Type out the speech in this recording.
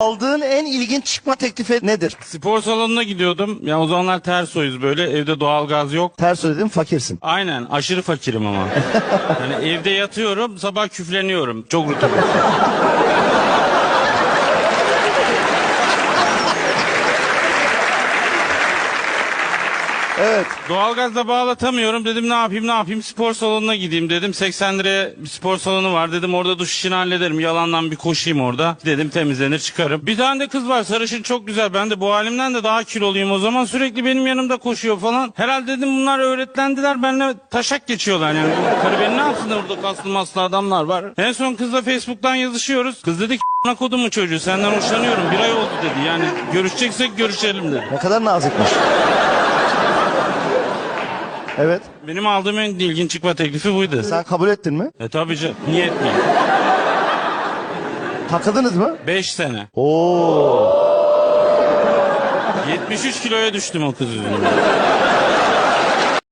Aldığın en ilginç çıkma teklifi nedir? Spor salonuna gidiyordum. Ya o zamanlar ters soyuz böyle. Evde doğalgaz yok. Ters söyledim fakirsin. Aynen aşırı fakirim ama. yani evde yatıyorum sabah küfleniyorum. Çok rutubet. Evet. Doğalgazla bağlatamıyorum. Dedim ne yapayım ne yapayım spor salonuna gideyim dedim. 80 liraya bir spor salonu var dedim. Orada duş işini hallederim. Yalandan bir koşayım orada. Dedim temizlenir çıkarım. Bir tane de kız var sarışın çok güzel. Ben de bu halimden de daha kiloluyum o zaman. Sürekli benim yanımda koşuyor falan. Herhalde dedim bunlar öğretlendiler. Benimle taşak geçiyorlar yani. Karı beni ne yapsın orada kaslı maslı adamlar var. En son kızla Facebook'tan yazışıyoruz. Kız dedi ki "A**ına kodumu çocuğu senden hoşlanıyorum. Bir ay oldu dedi. Yani görüşeceksek görüşelim dedi. Ne kadar nazikmiş. Evet. Benim aldığım en ilginç çıkma teklifi buydu. Sen kabul ettin mi? E tabii canım. Niye etmeyeyim? Takıldınız mı? 5 sene. Oo. 73 kiloya düştüm o kız yüzünden.